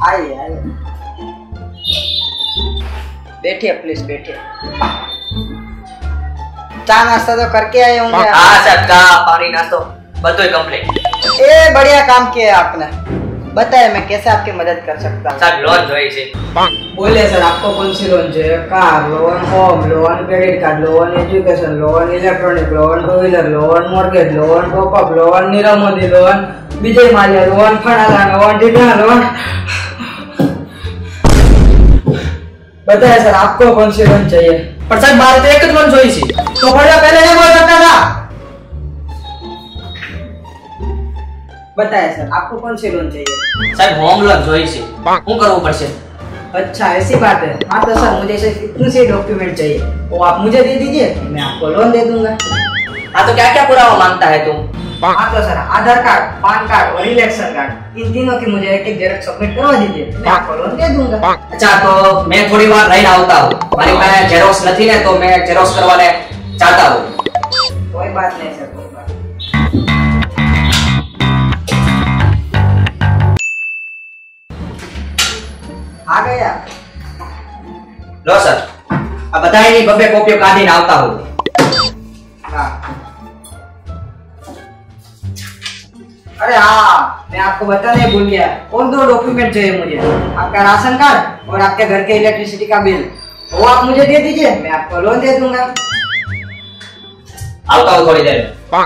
आइए आइए बैठिए प्लीज बैठिए चा नाश्ता तो करके आए होंगे आप। હા સાહેબ ચા પાણી નાસ્તો બધું કમ્પ્લીટ ए बढ़िया काम किया आपने बताइए मैं कैसे आपकी मदद कर सकता हूँ સાહેબ લોન જોઈએ છે बोलिए सर आपको कौन सी लोन चाहिए car loan home loan credit card loan education loan electronic loan two wheeler loan mortgage loan top up loan Nirav Modi loan Vijay Mallya loan फणाला loan डिडा loan बताइए सर आपको कौन सी लोन चाहिए પણ સાહેબ મારે તો એક જ લોન જોઈ છે तो बढ़िया पहले नहीं बोल सकता था बताइए सर आपको कौन सी लोन चाहिए સાહેબ હોમ લોન જોઈ છે શું કરવું પડશે अच्छा ऐसी बात है हाँ तो सर मुझे सिर्फ इतने से डॉक्यूमेंट चाहिए वो आप मुझे दे दीजिए मैं आपको लोन दे दूंगा हाँ तो क्या क्या पुरावा मांगता है तुम हाँ तो sir Aadhaar card PAN card और इलेक्शन कार्ड इन तीनों की मुझे एक एक जेरक्स सबमिट करवा दीजिए। मैं आपको लोन दे दूँगा। अच्छा तो मैं थोड़ी बार रही आता हूँ। मारी पास जेरॉक्स नहीं ने तो मैं जेरोक्स करवाने चाहता हूँ। कोई बात नहीं सर आ गया। लो सर। अब बताइए बब्बे कॉपियों का दिन आता हूँ। हाँ। अरे हाँ मैं आपको बताने भूल गया। और दो डॉक्यूमेंट चाहिए मुझे? आपका राशन कार्ड और आपके घर के इलेक्ट्रिसिटी का बिल वो आप मुझे दे दीजिए मैं आपको लोन दे दूँगा। थोड़ी देर हाँ।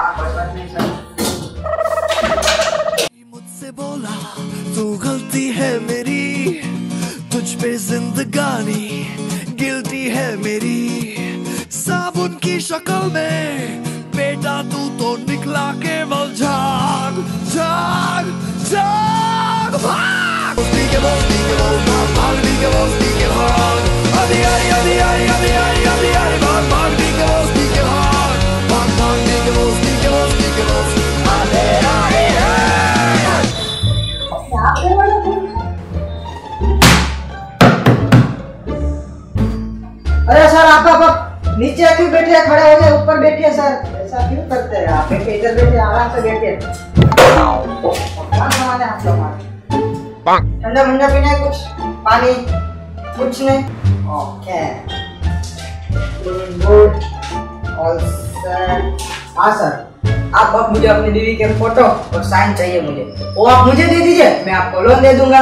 मुझसे बोला तू गलती है मेरी तुझ पे जिंदगानी गिलती है मेरी। साबुन की शक्ल में बेटा तू तो निकला केवल झाग झाग झाग भाग। के बोल उसी के बोल भाग भाग भाग। है। अरे सर आप आप- आप नीचे क्यों बैठे हैं? खड़े हो गए ऊपर बैठिए सर। ऐसा क्यों करते हैं आप? इधर बैठिए आराम से बैठिए है? ठंडा ठंडा पीना है कुछ? पानी? कुछ नहीं? ओके। गुड ऑल सेट हाँ सर आप अब मुझे अपनी बीवी के फ़ोटो और साइन चाहिए मुझे। वो आप मुझे दे दीजिए मैं आपको लोन दे दूँगा।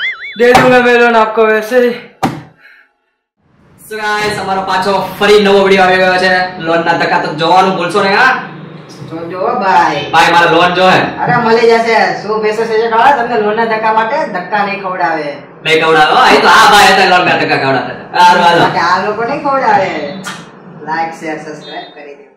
દે દૂંગા મેલન આપકો વૈસે સો ગાઈસ અમારો પાછો ફરી નવો વિડિયો આવી ગયો છે. લોન ના ધક્કા તો જોવાનું ભૂલશો નહીં હા? જોજો ભાઈ. ભાઈ મારા લોન જો હે અરે મળી જશે. શું પૈસા છે કાળા તમને લોન ના ધક્કા માટે ધક્કા નહીં ખવડાવે. નહીં ખવડાવો? આ તો આ ભાઈ હતા લોન ના ધક્કા ખવડાવતા આ લોકો નહીં ખવડાવે. લાઈક શેર સબસ્ક્રાઇબ કરી દેજો